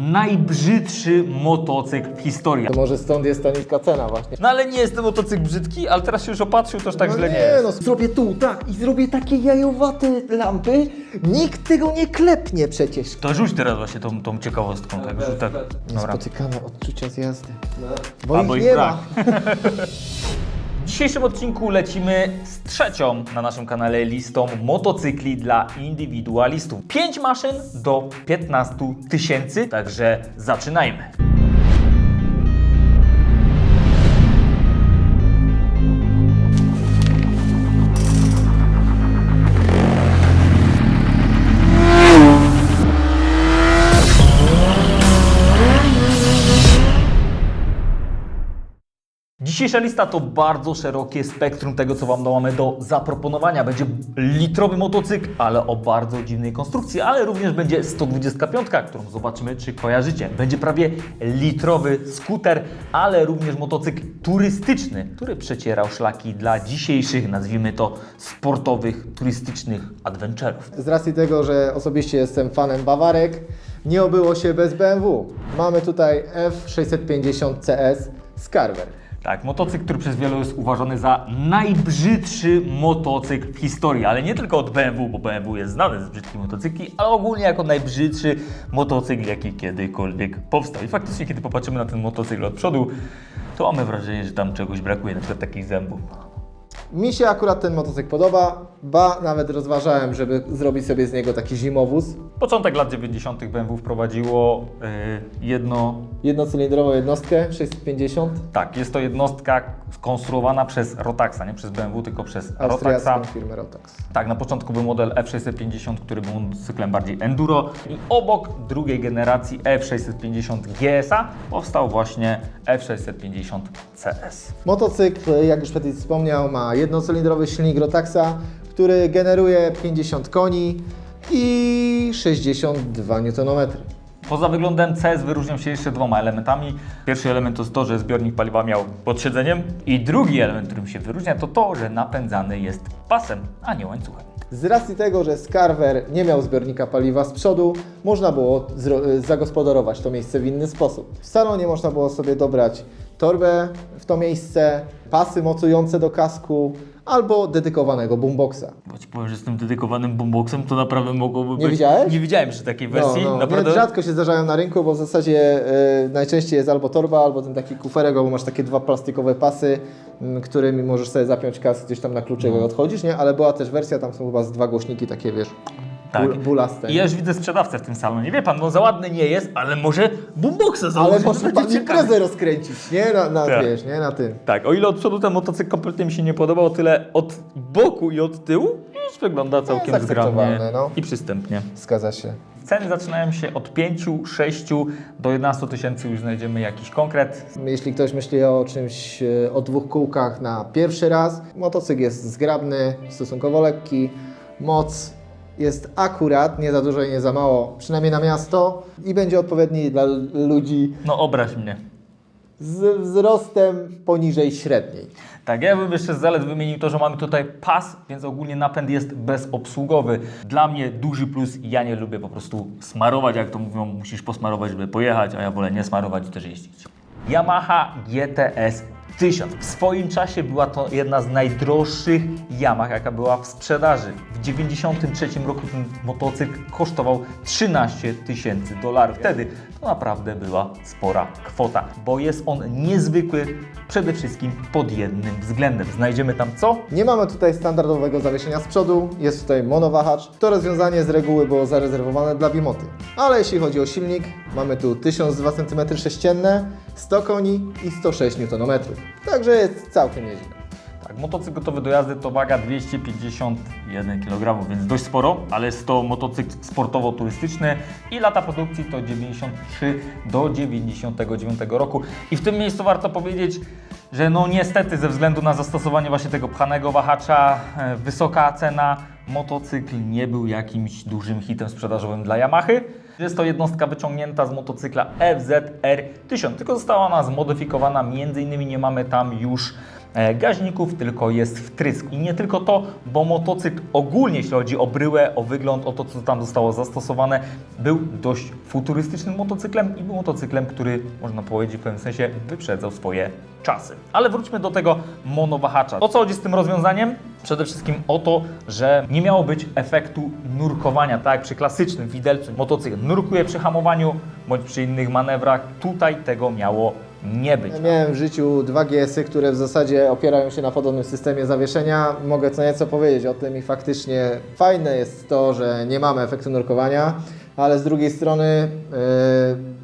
najbrzydszy motocykl w historii. To może stąd jest ta niska cena właśnie. No ale nie jest ten motocykl brzydki, ale teraz się już opatrzył, to już tak no źle nie jest. no zrobię tu, tak i zrobię takie jajowate lampy. Nikt tego nie klepnie przecież. To rzuć teraz właśnie tą, tą ciekawostką, tak, rzuć tak. Dobra. Spotykane odczucia z jazdy. Bo Albo ich nie ma. Dzisiejszym odcinku lecimy z trzecią na naszym kanale listą motocykli dla indywidualistów. 5 maszyn do 15 tysięcy, także zaczynajmy. Dzisiejsza lista to bardzo szerokie spektrum tego, co Wam mamy do zaproponowania. Będzie litrowy motocykl, ale o bardzo dziwnej konstrukcji, ale również będzie 125, którą zobaczymy, czy kojarzycie. Będzie prawie litrowy skuter, ale również motocykl turystyczny, który przecierał szlaki dla dzisiejszych, nazwijmy to, sportowych, turystycznych adventurów. Z racji tego, że osobiście jestem fanem Bawarek, nie obyło się bez BMW. Mamy tutaj F650 CS Scarver. Tak, motocykl, który przez wielu jest uważany za najbrzydszy motocykl w historii, ale nie tylko od BMW, bo BMW jest znany z brzydkich motocykli, ale ogólnie jako najbrzydszy motocykl, jaki kiedykolwiek powstał. I faktycznie, kiedy popatrzymy na ten motocykl od przodu, to mamy wrażenie, że tam czegoś brakuje, na przykład takich zębów. Mi się akurat ten motocykl podoba, ba nawet rozważałem, żeby zrobić sobie z niego taki zimowóz. Początek lat 90. BMW wprowadziło yy, jedno Jednocylindrową jednostkę 650, Tak, jest to jednostka skonstruowana przez Rotaxa, nie przez BMW, tylko przez Rotaxa. austriacką firmę Rotax. Tak, na początku był model F650, który był motocyklem bardziej enduro i obok drugiej generacji F650 GSA powstał właśnie F650 CS. Motocykl, jak już Petit wspomniał, ma jednocylindrowy silnik Rotaxa, który generuje 50 koni i 62 Nm. Poza wyglądem CS wyróżniał się jeszcze dwoma elementami. Pierwszy element to to, że zbiornik paliwa miał pod siedzeniem i drugi element, którym się wyróżnia to to, że napędzany jest pasem, a nie łańcuchem. Z racji tego, że Scarver nie miał zbiornika paliwa z przodu, można było zagospodarować to miejsce w inny sposób. W salonie można było sobie dobrać torbę w to miejsce, pasy mocujące do kasku albo dedykowanego boomboxa. Bo ci powiem, że z tym dedykowanym boomboxem to naprawdę mogłoby być... widziałeś? Nie widziałem jeszcze takiej wersji, no, no. naprawdę... Nie, rzadko się zdarzają na rynku, bo w zasadzie y, najczęściej jest albo torba, albo ten taki kuferek, bo masz takie dwa plastikowe pasy, którymi możesz sobie zapiąć kask gdzieś tam na klucze No. odchodzisz, nie? Ale była też wersja, tam są chyba z dwa głośniki takie, wiesz, Tak. ból, bulaste. I ja już widzę sprzedawcę w tym salonie. Wie pan, no za ładny nie jest, ale może boomboxa Ale założyć. może to pan imprezę rozkręcić, nie? Na, na Tak. wiesz, nie? Na tym. Tak, o ile od przodu ten motocykl kompletnie mi się nie podobał, o tyle od boku i od tyłu już wygląda całkiem jest zgrabnie no. i przystępnie. Zgadza się. Ceny zaczynają się od 5, 6 do 11 tysięcy, już znajdziemy jakiś konkret. Jeśli ktoś myśli o czymś, e, o dwóch kółkach na pierwszy raz, motocykl jest zgrabny, stosunkowo lekki, moc jest akurat, nie za dużo i nie za mało, przynajmniej na miasto i będzie odpowiedni dla ludzi No obraź mnie. z wzrostem poniżej średniej. Tak, ja bym jeszcze z zalet wymienił to, że mamy tutaj pas, więc ogólnie napęd jest bezobsługowy. Dla mnie duży plus, ja nie lubię po prostu smarować, jak to mówią, musisz posmarować, żeby pojechać, a ja wolę nie smarować i też jeździć. Yamaha GTS 1000. W swoim czasie była to jedna z najdroższych Yamaha, jaka była w sprzedaży. W 1993 roku ten motocykl kosztował 13 tysięcy dolarów. Wtedy to naprawdę była spora kwota, bo jest on niezwykły przede wszystkim pod jednym względem. Znajdziemy tam co? Nie mamy tutaj standardowego zawieszenia z przodu, jest tutaj monowahacz. To rozwiązanie z reguły było zarezerwowane dla Bimoty. Ale jeśli chodzi o silnik, mamy tu 1002 cm sześcienne, 100 koni i 106 Nm. Także jest całkiem nieźle. Tak, motocykl gotowy do jazdy to waga 251 kg, więc dość sporo, ale jest to motocykl sportowo-turystyczny i lata produkcji to 93 do 99 roku. I w tym miejscu warto powiedzieć, że no niestety ze względu na zastosowanie właśnie tego pchanego wahacza, e, wysoka cena, motocykl nie był jakimś dużym hitem sprzedażowym dla Yamahy. Jest to jednostka wyciągnięta z motocykla FZR 1000, tylko została ona zmodyfikowana, między innymi nie mamy tam już gaźników, tylko jest wtrysk. I nie tylko to, bo motocykl ogólnie, jeśli chodzi o bryłę, o wygląd, o to, co tam zostało zastosowane, był dość futurystycznym motocyklem i był motocyklem, który, można powiedzieć, w pewnym sensie wyprzedzał swoje czasy. Ale wróćmy do tego monowahacza. O co chodzi z tym rozwiązaniem? Przede wszystkim o to, że nie miało być efektu nurkowania, tak jak przy klasycznym widelcu. Motocykl nurkuje przy hamowaniu bądź przy innych manewrach. Tutaj tego miało nie być. Ja miałem w życiu dwa GS-y, które w zasadzie opierają się na podobnym systemie zawieszenia. Mogę co nieco powiedzieć o tym i faktycznie fajne jest to, że nie mamy efektu nurkowania, ale z drugiej strony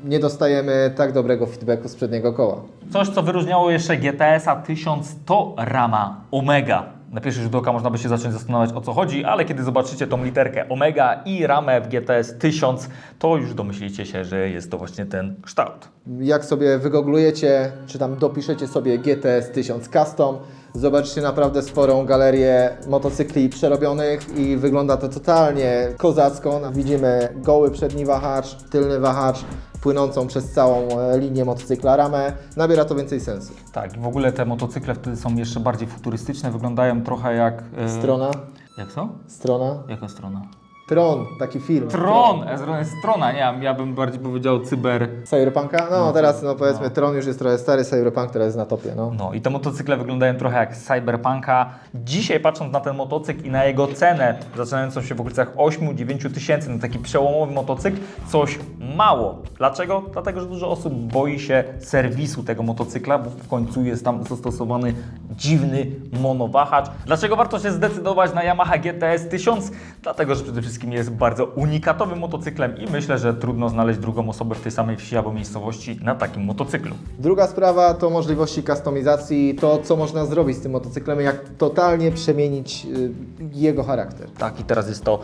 yy, nie dostajemy tak dobrego feedbacku z przedniego koła. Coś, co wyróżniało jeszcze GTS-a 1000 to rama Omega. Na pierwszy rzut oka można by się zacząć zastanawiać o co chodzi, ale kiedy zobaczycie tą literkę Omega i ramę w GTS 1000, to już domyślicie się, że jest to właśnie ten kształt. Jak sobie wygooglujecie, czy tam dopiszecie sobie GTS 1000 Custom, zobaczycie naprawdę sporą galerię motocykli przerobionych i wygląda to totalnie kozacko. Widzimy goły przedni wahacz, tylny wahacz, płynącą przez całą e, linię motocykla ramę. Nabiera to więcej sensu. Tak, w ogóle te motocykle wtedy są jeszcze bardziej futurystyczne, wyglądają trochę jak... e, Strona, Jak co? strona, Jaka strona? Tron, taki film. Tron! Ezra jest strona, nie, ja bym bardziej powiedział cyber... Cyberpunka? No teraz no powiedzmy Tron już jest trochę stary, Cyberpunk teraz jest na topie, no. No i te motocykle wyglądają trochę jak Cyberpunka. Dzisiaj patrząc na ten motocykl i na jego cenę, zaczynającą się w okolicach 8-9 tysięcy, na taki przełomowy motocykl, coś mało. Dlaczego? Dlatego, że dużo osób boi się serwisu tego motocykla, bo w końcu jest tam zastosowany dziwny monowahacz. Dlaczego warto się zdecydować na Yamaha GTS 1000? Dlatego, że przede wszystkim jest bardzo unikatowym motocyklem i myślę, że trudno znaleźć drugą osobę w tej samej wsi albo miejscowości na takim motocyklu. Druga sprawa to możliwości kustomizacji, to co można zrobić z tym motocyklem, jak totalnie przemienić y, jego charakter. Tak, i teraz jest to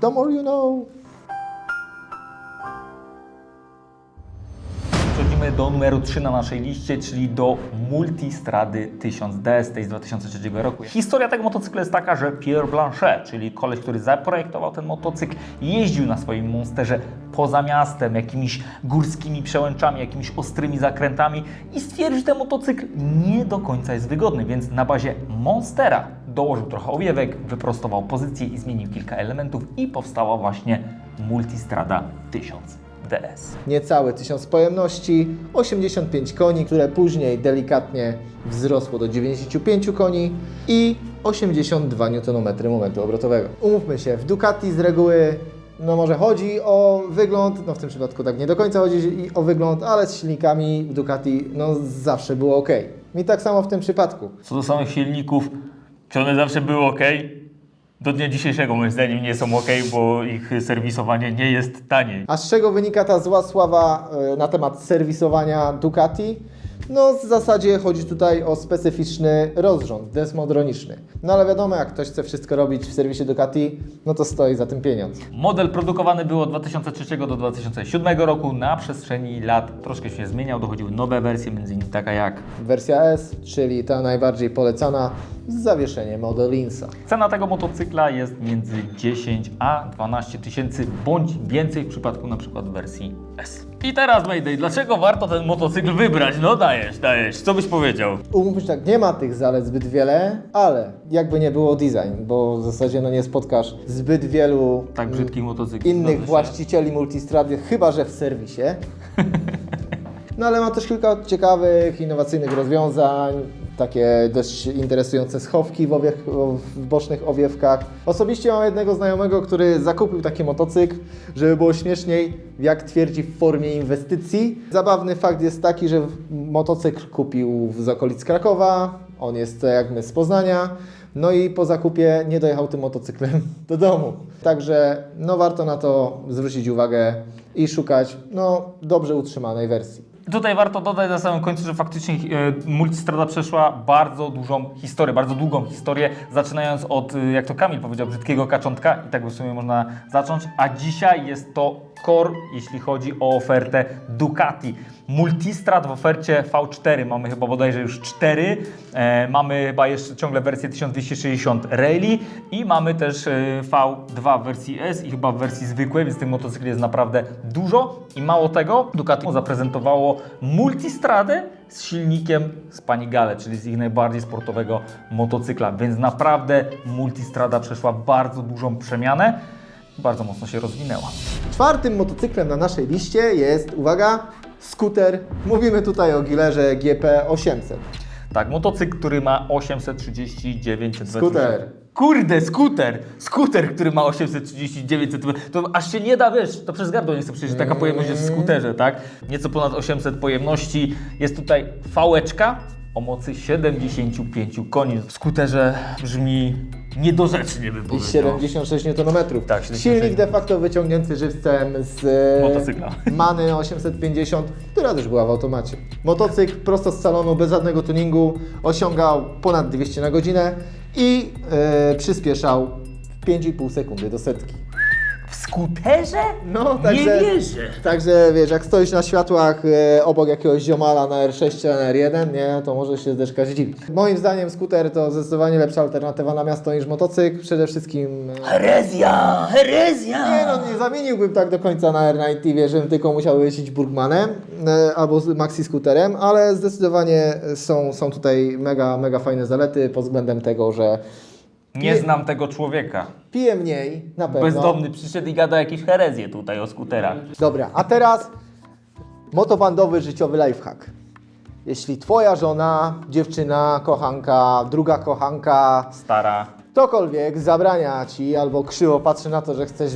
The more you know. Przechodzimy do numeru 3 na naszej liście, czyli do Multistrady 1000DS, tej z 2003 roku. Historia tego motocykla jest taka, że Pierre Blanchet, czyli koleś, który zaprojektował ten motocykl, jeździł na swoim monsterze poza miastem, jakimiś górskimi przełęczami, jakimiś ostrymi zakrętami i stwierdził, że ten motocykl nie do końca jest wygodny, więc na bazie monstera dołożył trochę owiewek, wyprostował pozycję i zmienił kilka elementów i powstała właśnie Multistrada 1000. DS. Niecałe 1000 pojemności, 85 koni, które później delikatnie wzrosło do 95 koni i 82 Nm momentu obrotowego. Umówmy się, w Ducati z reguły no może chodzi o wygląd, no w tym przypadku tak nie do końca chodzi i o wygląd, ale z silnikami w Ducati no zawsze było ok. I tak samo w tym przypadku. Co do samych silników, czy one zawsze były ok? Do dnia dzisiejszego moim zdaniem nie są ok, bo ich serwisowanie nie jest taniej. A z czego wynika ta zła sława e, na temat serwisowania Ducati? No w zasadzie chodzi tutaj o specyficzny rozrząd desmodroniczny. No ale wiadomo, jak ktoś chce wszystko robić w serwisie Ducati, no to stoi za tym pieniądz. Model produkowany był od 2003 do 2007 roku. Na przestrzeni lat troszkę się zmieniał, dochodziły nowe wersje, innymi taka jak Wersja S, czyli ta najbardziej polecana z zawieszeniem Model Insa. Cena tego motocykla jest między 10 a 12 tysięcy bądź więcej w przypadku na przykład wersji S. I teraz Mayday, dlaczego warto ten motocykl wybrać? No dajesz, dajesz, co byś powiedział? Umówmy się tak, nie ma tych zalet zbyt wiele, ale jakby nie było design, bo w zasadzie no nie spotkasz zbyt wielu Tak mm, brzydkich motocykli. innych właścicieli multistrady, chyba że w serwisie. No ale ma też kilka ciekawych, innowacyjnych rozwiązań, takie dość interesujące schowki w, owiech, w bocznych owiewkach. Osobiście mam jednego znajomego, który zakupił taki motocykl, żeby było śmieszniej, jak twierdzi, w formie inwestycji. Zabawny fakt jest taki, że motocykl kupił z okolic Krakowa, on jest jak my z Poznania. No i po zakupie nie dojechał tym motocyklem do domu. Także no warto na to zwrócić uwagę i szukać no dobrze utrzymanej wersji. Tutaj warto dodać na samym końcu, że faktycznie e, Multistrada przeszła bardzo dużą historię, bardzo długą historię, zaczynając od, e, jak to Kamil powiedział, brzydkiego kaczątka. I tak w sumie można zacząć, a dzisiaj jest to core, jeśli chodzi o ofertę Ducati. Multistrad w ofercie V4 mamy chyba bodajże już 4. E, mamy chyba jeszcze ciągle wersję 1260 Rally i mamy też e, V2 w wersji S i chyba w wersji zwykłej, więc tych motocykli jest naprawdę dużo. I mało tego, Ducati zaprezentowało Multistradę z silnikiem z Panigale, czyli z ich najbardziej sportowego motocykla, więc naprawdę Multistrada przeszła bardzo dużą przemianę. Bardzo mocno się rozwinęła. Czwartym motocyklem na naszej liście jest, uwaga, skuter. Mówimy tutaj o Gilerze GP800. Tak, motocykl, który ma 839 cm. Skuter. Kurde, skuter! Skuter, który ma 839 cm. To aż się nie da, wiesz, to przez gardło nie chcę przecież taka pojemność jest w skuterze, tak? Nieco ponad 800 pojemności. Jest tutaj fałeczka o mocy 75 koni. W skuterze brzmi niedorzecznie, bym I powiedział. 76 Nm. Tak, 76 Silnik de facto wyciągnięty żywcem z e, Motocykla. Many 850, która też była w automacie. Motocykl prosto z salonu, bez żadnego tuningu, osiągał ponad 200 na godzinę i e, przyspieszał w 5,5 sekundy do setki. Skuterze? No, Nie także, wierzę. także wiesz, jak stoisz na światłach e, obok jakiegoś ziomala na R6 czy na R1, nie, to może się zdeszka zdziwić. Moim zdaniem skuter to zdecydowanie lepsza alternatywa na miasto niż motocykl. Przede wszystkim e, Herezja! Herezja! Nie no, nie zamieniłbym tak do końca na R90, wiesz, żebym tylko musiał jeździć Burgmanem e, albo z maxi scooterem, ale zdecydowanie są, są tutaj mega, mega fajne zalety pod względem tego, że Nie znam tego człowieka. pije mniej, na pewno. Bezdomny przyszedł i gada jakieś herezje tutaj o skuterach. Dobra, a teraz motobandowy życiowy lifehack. Jeśli twoja żona, dziewczyna, kochanka, druga kochanka, Stara. ktokolwiek zabrania ci albo krzywo patrzy na to, że chcesz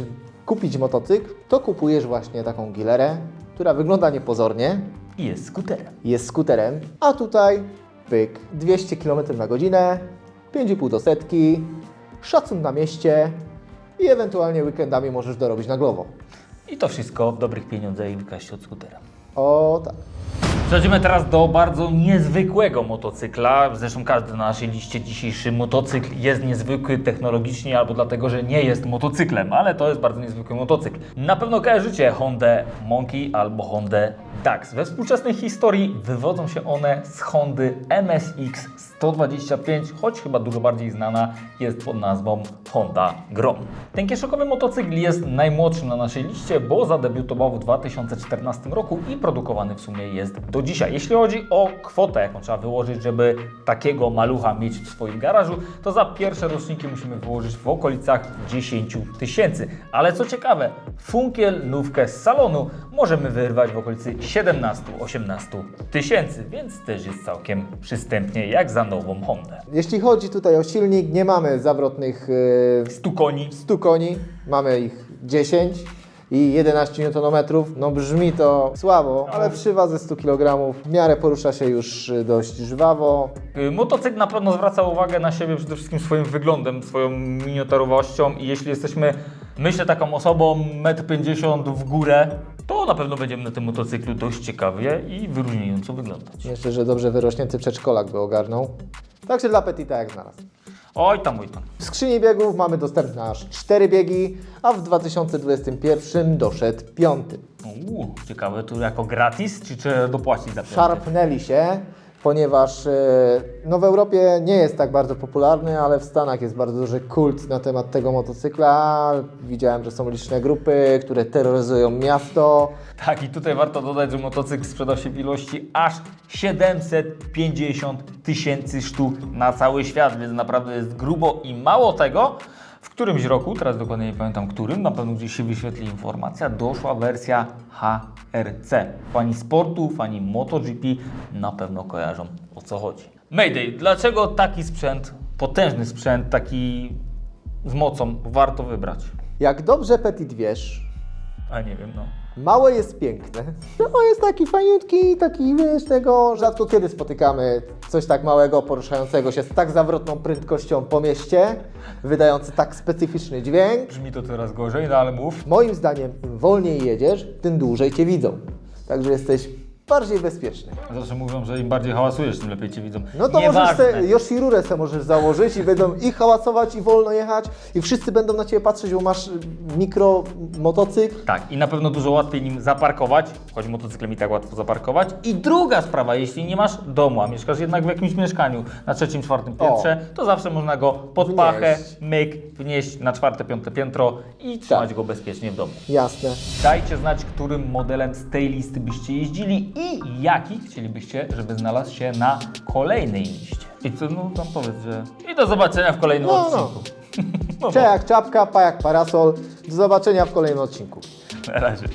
kupić motocykl, to kupujesz właśnie taką gilerę, która wygląda niepozornie, I jest skuterem. jest skuterem, a tutaj pyk, 200 km na godzinę, 5,5 do setki, szacun na mieście i ewentualnie weekendami możesz dorobić na głowo. I to wszystko w dobrych pieniądzach i wykaście od skutera. O tak. Przechodzimy teraz do bardzo niezwykłego motocykla. Zresztą każdy na naszej liście dzisiejszy motocykl jest niezwykły technologicznie albo dlatego, że nie jest motocyklem, ale to jest bardzo niezwykły motocykl. Na pewno kojarzycie Hondę Monkey albo Hondę Dax. We współczesnej historii wywodzą się one z Hondy MSX 125, choć chyba dużo bardziej znana jest pod nazwą Honda Grom. Ten kieszokowy motocykl jest najmłodszym na naszej liście, bo zadebiutował w 2014 roku i produkowany w sumie jest do dzisiaj. Jeśli chodzi o kwotę, jaką trzeba wyłożyć, żeby takiego malucha mieć w swoim garażu, to za pierwsze roczniki musimy wyłożyć w okolicach 10 tysięcy. Ale co ciekawe, funkiel nówkę z salonu możemy wyrwać w okolicy 17-18 tysięcy, więc też jest całkiem przystępnie jak za nową Hondę. Jeśli chodzi tutaj o silnik, nie mamy zawrotnych yy, 100 koni, 100 koni, mamy ich 10 i 11 Nm. No brzmi to słabo, ale przy wadze 100 kg w miarę porusza się już y, dość żwawo. Y, Motocykl na pewno zwraca uwagę na siebie przede wszystkim swoim wyglądem, swoją miniaturowością i jeśli jesteśmy, myślę, taką osobą 1,50 m w górę, to na pewno będziemy na tym motocyklu dość ciekawie i wyróżniająco wyglądać. Myślę, że dobrze wyrośnięty przedszkolak by ogarnął. Także dla Petita jak znalazł. Oj tam, oj tam. W skrzyni biegów mamy dostępne aż 4 biegi, a w 2021 doszedł piąty. Uuu, ciekawe, tu jako gratis, czy trzeba dopłacić za piąty? Szarpnęli się, ponieważ e, no w Europie nie jest tak bardzo popularny, ale w Stanach jest bardzo duży kult na temat tego motocykla. Widziałem, że są liczne grupy, które terroryzują miasto. Tak, i tutaj warto dodać, że motocykl sprzedał się w ilości aż 750 tysięcy sztuk na cały świat, więc naprawdę jest grubo i mało tego. W którymś roku, teraz dokładnie nie pamiętam którym, na pewno gdzieś się wyświetli informacja, doszła wersja HRC. Fani sportu, fani MotoGP na pewno kojarzą o co chodzi. Mayday, dlaczego taki sprzęt, potężny sprzęt, taki z mocą warto wybrać? Jak dobrze Petit wiesz, A nie wiem, no. Małe jest piękne. No jest taki fajniutki, taki wiesz tego. Rzadko kiedy spotykamy coś tak małego, poruszającego się z tak zawrotną prędkością po mieście, wydający tak specyficzny dźwięk. Brzmi to coraz gorzej, no ale mów. Moim zdaniem, im wolniej jedziesz, tym dłużej Cię widzą. Także jesteś bardziej bezpieczny. Zawsze mówią, że im bardziej hałasujesz, tym lepiej cię widzą. No to możesz Nieważne. se, Yoshirurę se możesz założyć i będą i hałasować, i wolno jechać, i wszyscy będą na Ciebie patrzeć, bo masz mikro motocykl. Tak, i na pewno dużo łatwiej nim zaparkować, choć motocyklem i tak łatwo zaparkować. I druga sprawa, jeśli nie masz domu, a mieszkasz jednak w jakimś mieszkaniu na trzecim, czwartym piętrze, to zawsze można go pod Wnieść. pachę, myk, wnieść na czwarte, piąte piętro i trzymać Tak. go bezpiecznie w domu. Jasne. Dajcie znać, którym modelem z tej listy byście jeździli i jaki chcielibyście, żeby znalazł się na kolejnej liście. I co, no tam powiedz, że... I do zobaczenia w kolejnym No, no. odcinku. No, Cze jak czapka, pa jak parasol. Do zobaczenia w kolejnym odcinku. na razie.